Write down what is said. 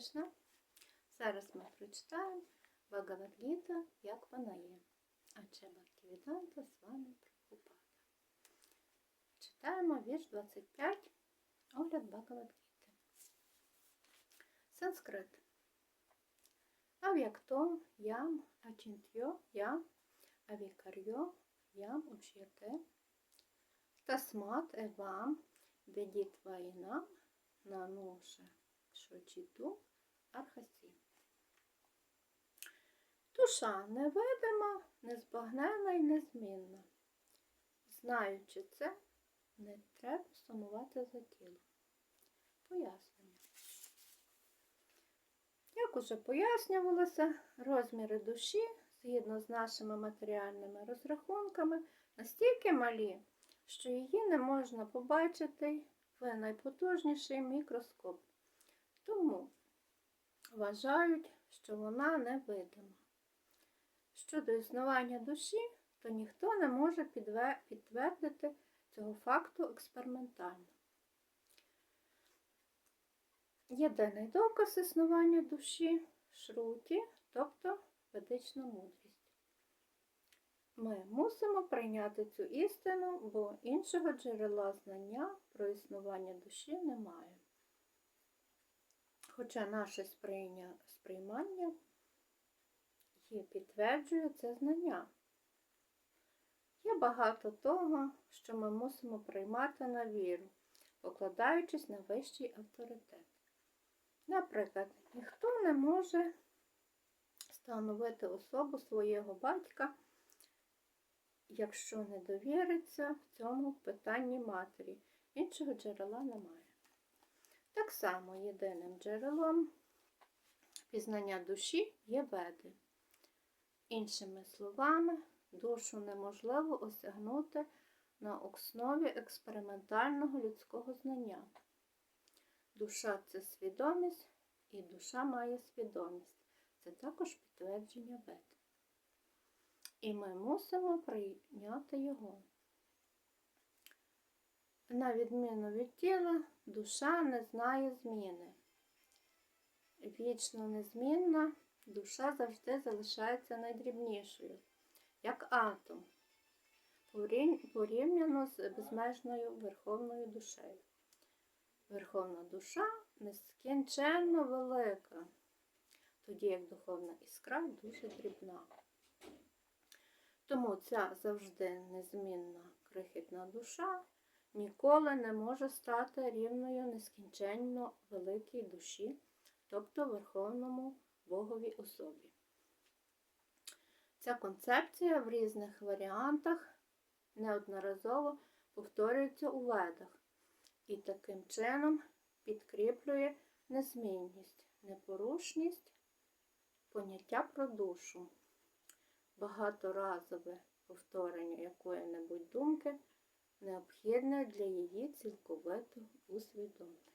Кришна. Зараз ми прочитаємо Багавадгіта, як вона є. Аче Бхактивіданта з вами Прабхупада. Читаємо вірш 25, огляд Багавадгіти. Санскрит. Ав'якто ям ачінтьо ям авікарьо ям уч'яте. Тасмат евам ведітваїнам нануше шочіту архасі. Душа невидима, незбагнена і незмінна. Знаючи це, не треба сумувати за тілом. Пояснення. Як уже пояснювалося, розміри душі, згідно з нашими матеріальними розрахунками, настільки малі, що її не можна побачити в найпотужніший мікроскоп. Тому вважають, що вона невидима. Щодо існування душі, то ніхто не може підтвердити цього факту експериментально. Єдиний доказ існування душі шруті, тобто ведична мудрість. Ми мусимо прийняти цю істину, бо іншого джерела знання про існування душі немає. Хоча наше сприймання є підтверджує це знання. Є багато того, що ми мусимо приймати на віру, покладаючись на вищий авторитет. Наприклад, ніхто не може встановити особу свого батька, якщо не довіриться в цьому питанні матері. Іншого джерела немає. Так само єдиним джерелом пізнання душі є веди. Іншими словами, душу неможливо осягнути на основі експериментального людського знання. Душа це свідомість, і душа має свідомість. Це також підтвердження вед. І ми мусимо прийняти його. На відміну від тіла, душа не знає зміни. Вічно незмінна, душа завжди залишається найдрібнішою, як атом, порівняно з безмежною верховною душею. Верховна душа нескінченно велика, тоді як духовна іскра дуже дрібна. Тому ця завжди незмінна крихітна душа ніколи не може стати рівною нескінченно великій душі, тобто Верховному Боговій особі. Ця концепція в різних варіантах неодноразово повторюється у ведах і таким чином підкріплює незмінність, непорушність поняття про душу. Багаторазове повторення якої-небудь думки необхідне для її цілковитого усвідомлення.